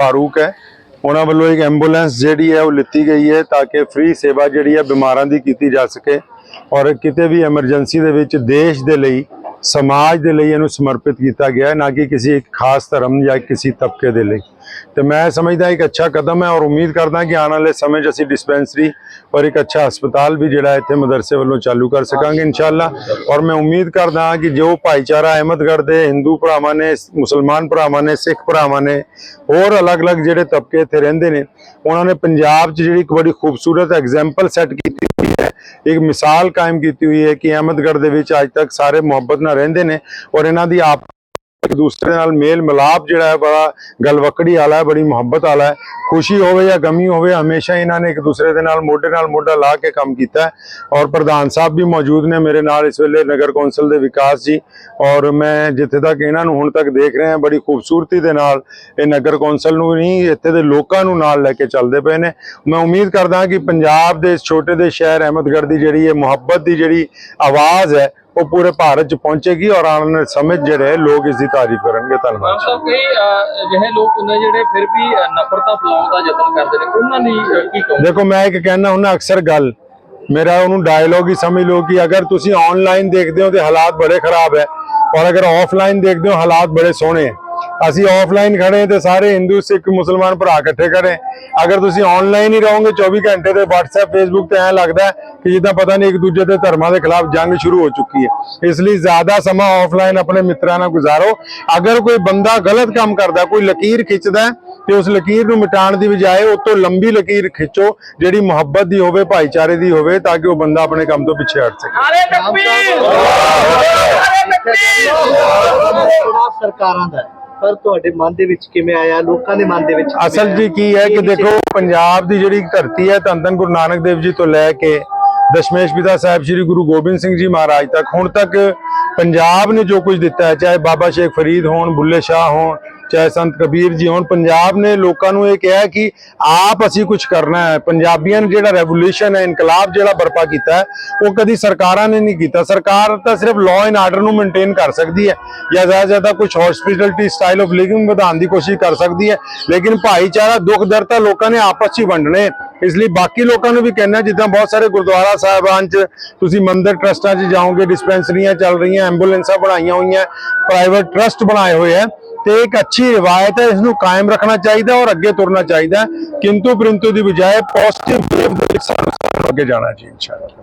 ਫਾਰੂਕ ਹੈ। ਉਹਨਾਂ ਵੱਲੋਂ ਇੱਕ ਐਂਬੂਲੈਂਸ ਜਿਹੜੀ ਹੈ ਉਹ ਲਿੱਤੀ ਗਈ ਹੈ ਤਾਂ ਕਿ ਫ੍ਰੀ ਸੇਵਾ ਜਿਹੜੀ ਹੈ ਬਿਮਾਰਾਂ ਦੀ ਕੀਤੀ ਜਾ ਸਕੇ ਔਰ ਕਿਤੇ ਵੀ ਐਮਰਜੈਂਸੀ ਦੇ ਵਿੱਚ ਦੇਸ਼ ਦੇ ਲਈ ਸਮਾਜ ਦੇ ਲਈ ਇਹਨੂੰ ਸਮਰਪਿਤ ਕੀਤਾ ਗਿਆ ਹੈ, ਨਾ ਕਿ ਕਿਸੇ ਇੱਕ ਖਾਸ ਧਰਮ ਜਾਂ ਕਿਸੇ ਤਬਕੇ ਦੇ ਲਈ। ਤੇ ਮੈਂ ਸਮਝਦਾ ਇੱਕ ਅੱਛਾ ਕਦਮ ਹੈ ਔਰ ਉਮੀਦ ਕਰਦਾ ਕਿ ਆਉਣ ਵਾਲੇ ਸਮੇਂ 'ਚ ਅਸੀਂ ਡਿਸਪੈਂਸਰੀ ਔਰ ਇੱਕ ਅੱਛਾ ਹਸਪਤਾਲ ਵੀ ਜਿਹੜਾ ਇੱਥੇ ਮਦਰਸੇ ਵੱਲੋਂ ਚਾਲੂ ਕਰ ਸਕਾਂਗੇ ਇਨਸ਼ਾਅੱਲਾ। ਔਰ ਮੈਂ ਉਮੀਦ ਕਰਦਾ ਹਾਂ ਕਿ ਜੋ ਭਾਈਚਾਰਾ ਅਹਿਮਦਗੜ੍ਹ ਦੇ ਹਿੰਦੂ ਭਰਾਵਾਂ ਨੇ, ਮੁਸਲਮਾਨ ਭਰਾਵਾਂ ਨੇ, ਸਿੱਖ ਭਰਾਵਾਂ ਨੇ, ਹੋਰ ਅਲੱਗ-ਅਲੱਗ ਜਿਹੜੇ ਤਬਕੇ ਇੱਥੇ ਰਹਿੰਦੇ ਨੇ, ਉਹਨਾਂ ਨੇ ਪੰਜਾਬ 'ਚ ਜਿਹੜੀ ਇੱਕ ਬੜੀ ਖੂਬਸੂਰਤ ਐਗਜ਼ਾਮਪਲ ਸੈੱਟ ਕੀਤੀ ਹੋਈ ਹੈ। ਇੱਕ ਮਿਸਾਲ ਕਾਇਮ ਕੀਤੀ ਹੋਈ ਹੈ ਕਿ ਅਹਿਮਦਗੜ੍ਹ ਦੇ ਵਿੱਚ ਅੱਜ ਤੱਕ ਸਾਰੇ ਮੁਹੱਬਤ ਨਾਲ ਰਹਿੰਦੇ ਨੇ ਔਰ ਇਹਨਾਂ ਦੀ ਆਪ ਇੱਕ ਦੂਸਰੇ ਨਾਲ ਮੇਲ ਮਿਲਾਪ ਜਿਹੜਾ ਹੈ, ਬੜਾ ਗਲਵਕੜੀ ਵਾਲਾ ਹੈ, ਬੜੀ ਮੁਹੱਬਤ ਵਾਲਾ ਹੈ। ਖੁਸ਼ੀ ਹੋਵੇ ਜਾਂ ਗਮੀ ਹੋਵੇ, ਹਮੇਸ਼ਾ ਇਹਨਾਂ ਨੇ ਇੱਕ ਦੂਸਰੇ ਦੇ ਨਾਲ ਮੋਢੇ ਨਾਲ ਮੋਢਾ ਲਾ ਕੇ ਕੰਮ ਕੀਤਾ ਔਰ ਪ੍ਰਧਾਨ ਸਾਹਿਬ ਵੀ ਮੌਜੂਦ ਨੇ ਮੇਰੇ ਨਾਲ ਇਸ ਵੇਲੇ, ਨਗਰ ਕੌਂਸਲ ਦੇ ਵਿਕਾਸ ਜੀ। ਔਰ ਮੈਂ ਜਿੱਥੇ ਤੱਕ ਇਹਨਾਂ ਨੂੰ ਹੁਣ ਤੱਕ ਦੇਖ ਰਿਹਾ, ਬੜੀ ਖੂਬਸੂਰਤੀ ਦੇ ਨਾਲ ਇਹ ਨਗਰ ਕੌਂਸਲ ਨੂੰ ਨਹੀਂ ਇੱਥੇ ਦੇ ਲੋਕਾਂ ਨੂੰ ਨਾਲ ਲੈ ਕੇ ਚੱਲਦੇ ਪਏ ਨੇ। ਮੈਂ ਉਮੀਦ ਕਰਦਾ ਕਿ ਪੰਜਾਬ ਦੇ ਇਸ ਛੋਟੇ ਦੇ ਸ਼ਹਿਰ ਅਹਿਮਦਗੜ੍ਹ ਦੀ ਜਿਹੜੀ ਇਹ ਮੁਹੱਬਤ ਦੀ ਜਿਹੜੀ ਆਵਾਜ਼ ਹੈ ਉਹ ਪੂਰੇ ਭਾਰਤ 'ਚ ਪਹੁੰਚੇਗੀ ਔਰ ਆਉਣ ਵਾਲੇ ਸਮੇਂ 'ਚ ਜਿਹੜੇ ਲੋਕ ਇਸ ਦੀ ਤਾਰੀਫ ਕਰਨਗੇ। ਧੰਨਵਾਦ। ਤਾਂ ਕਈ ਅਜਿਹੇ ਲੋਕ ਹੁੰਦੇ ਜਿਹੜੇ ਫਿਰ ਵੀ ਨਫ਼ਰਤਾਂ ਫੈਲਾਉਣ ਦਾ ਯਤਨ ਕਰਦੇ ਨੇ। ਉਹਨਾਂ ਲਈ ਕੀ ਕਹੋ ਦੇਖੋ ਮੈਂ ਇੱਕ ਕਹਿਣਾ ਹੁੰਦਾ ਅਕਸਰ ਗੱਲ ਮੇਰਾ ਉਹਨੂੰ ਡਾਇਲੋਗ ਹੀ ਸਮਝ ਲਓ ਕਿ ਅਗਰ ਤੁਸੀਂ ਆਨਲਾਈਨ ਦੇਖਦੇ ਹੋ ਤੇ ਹਾਲਾਤ ਬੜੇ ਖਰਾਬ ਹੈ ਔਰ ਅਗਰ ਆਫਲਾਈਨ ਦੇਖਦੇ ਹੋ ਹਾਲਾਤ ਬੜੇ ਸੋਹਣੇ ਹੈ। ਅਸੀਂ ਆਫਲਾਈਨ ਖੜੇ ਤੇ ਸਾਰੇ ਹਿੰਦੂ ਸਿੱਖ ਮੁਸਲਮਾਨ ਭਰਾ ਇਕੱਠੇ ਖੜੇ ਅਗਰ ਤੁਸੀਂ ਆਨਲਾਈਨ ਹੀ ਰਹੋਗੇ 24 ਘੰਟੇ ਤੇ WhatsApp Facebook ਤੇ ਐਂ ਲੱਗਦਾ ਹੈ ਕਿ ਜਿੱਦਾਂ ਪਤਾ ਨਹੀਂ ਇੱਕ ਦੂਜੇ ਦੇ ਧਰਮਾਂ ਦੇ ਖਿਲਾਫ ਜੰਗ ਸ਼ੁਰੂ ਹੋ ਚੁੱਕੀ ਹੈ। ਇਸ ਲਈ ਜ਼ਿਆਦਾ ਸਮਾਂ ਆਫਲਾਈਨ ਆਪਣੇ ਮਿੱਤਰਾਂ ਨਾਲ ਗੁਜ਼ਾਰੋ। ਅਗਰ ਕੋਈ ਬੰਦਾ ਗਲਤ ਕੰਮ ਕਰਦਾ ਕੋਈ ਲਕੀਰ ਖਿੱਚਦਾ ਤੇ ਉਸ ਲਕੀਰ ਨੂੰ ਮਿਟਾਉਣ ਦੀ ਬਜਾਏ ਤੋਂ ਲੰਬੀ ਲਕੀਰ ਖਿੱਚੋ ਜਿਹੜੀ ਮੁਹੱਬਤ ਦੀ ਹੋਵੇ ਭਾਈਚਾਰੇ ਦੀ ਹੋਵੇ ਤਾਂ ਕਿ ਉਹ ਬੰਦਾ ਆਪਣੇ ਕੰਮ ਤੋਂ ਪਿੱਛੇ ਹਟ ਸਕੇ। ਤਕਬੀਰ ਸਰਕਾਰਾਂ ਦਾ। ਪਰ ਤੁਹਾਡੇ ਮਨ ਦੇ ਵਿੱਚ ਕਿਵੇਂ ਆਇਆ ਲੋਕਾਂ ਦੇ ਮਨ ਦੇ ਵਿੱਚ ਕਿਵੇਂ ਅਸਲ ਜੀ ਆਇਆ? ਕੀ ਹੈ ਕਿ ਇਹ ਦੇਖੋ ਪੰਜਾਬ ਦੀ ਜਿਹੜੀ ਧਰਤੀ ਹੈ ਧੰਨ ਧੰਨ ਗੁਰੂ ਨਾਨਕ ਦੇਵ ਜੀ ਤੋਂ ਲੈ ਕੇ ਦਸ਼ਮੇਸ਼ ਪਿਤਾ ਸਾਹਿਬ ਸ੍ਰੀ ਗੁਰੂ ਗੋਬਿੰਦ ਸਿੰਘ ਜੀ ਮਹਾਰਾਜ ਤੱਕ ਹੁਣ ਤੱਕ ਪੰਜਾਬ ਨੇ ਜੋ ਕੁਝ ਦਿੱਤਾ ਹੈ ਚਾਹੇ ਬਾਬਾ ਸ਼ੇਖ ਫਰੀਦ ਹੋਣ ਬੁੱਲੇ ਸ਼ਾਹ ਹੋਣ ਚਾਹੇ ਸੰਤ ਕਬੀਰ ਜੀ ਹੋਣ, ਪੰਜਾਬ ਨੇ ਲੋਕਾਂ ਨੂੰ ਇਹ ਕਿਹਾ ਕਿ ਆਪ ਅਸੀਂ ਕੁਝ ਕਰਨਾ ਹੈ। ਪੰਜਾਬੀਆਂ ਨੇ ਜਿਹੜਾ ਰੈਵੋਲੂਸ਼ਨ ਹੈ, ਇਨਕਲਾਬ ਜਿਹੜਾ ਬਰਪਾ ਕੀਤਾ ਹੈ, ਉਹ ਕਦੀ ਸਰਕਾਰਾਂ ਨੇ ਨਹੀਂ ਕੀਤਾ। ਸਰਕਾਰ ਤਾਂ ਸਿਰਫ ਲਾਅ ਐਂਡ ਆਰਡਰ ਨੂੰ ਮੇਨਟੇਨ ਕਰ ਸਕਦੀ ਹੈ ਜਾਂ ਜ਼ਿਆਦਾ ਜ਼ਿਆਦਾ ਕੁਝ ਹਸਪੀਟੈਲਿਟੀ ਸਟਾਈਲ ਆਫ ਲਿਵਿੰਗ ਵਧਾਉਣ ਦੀ ਕੋਸ਼ਿਸ਼ ਕਰ ਸਕਦੀ ਹੈ। ਲੇਕਿਨ ਭਾਈਚਾਰਾ, ਦੁੱਖ, ਦਰਦ ਤਾਂ ਲੋਕਾਂ ਨੇ ਆਪਸ 'ਚ ਹੀ ਵੰਡਣੇ। ਇਸ ਲਈ ਬਾਕੀ ਲੋਕਾਂ ਨੂੰ ਵੀ ਕਹਿਣਾ ਜਿੱਦਾਂ ਬਹੁਤ ਸਾਰੇ ਗੁਰਦੁਆਰਾ ਸਾਹਿਬਾਨ 'ਚ ਤੁਸੀਂ ਮੰਦਿਰ ਟਰਸਟਾਂ 'ਚ ਜਾਓਗੇ ਡਿਸਪੈਂਸਰੀਆਂ ਚੱਲ ਰਹੀਆਂ, ਐਂਬੂਲੈਂਸਾਂ ਬਣਾਈਆਂ ਹੋਈਆਂ ਪ੍ਰਾਈਵੇਟ ਟਰਸਟ ਬਣਾਏ ਹੋਏ ਹੈ। ਤੇ ਇੱਕ ਅੱਛੀ ਰਿਵਾਇਤ ਹੈ ਇਸ ਨੂੰ ਕਾਇਮ ਰੱਖਣਾ ਚਾਹੀਦਾ ਔਰ ਅੱਗੇ ਤੁਰਨਾ ਚਾਹੀਦਾ ਕਿੰਤੂ ਪਰੰਤੂ ਦੀ ਬਜਾਏ ਪੋਜ਼ਿਟਿਵ ਵੇਵ ਦੇ ਵਿੱਚ ਸਾਨੂੰ ਅੱਗੇ ਜਾਣਾ ਚਾਹੀਦਾ ਇਨਸ਼ਾਅੱਲਾ।